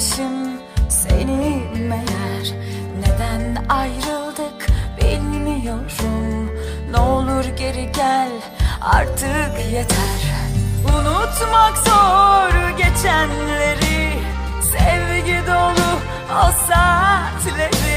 sevmişim seni meğer Neden ayrıldık bilmiyorum. Ne olur geri gel artık yeter. Unutmak zor geçenleri. Sevgi dolu o saatleri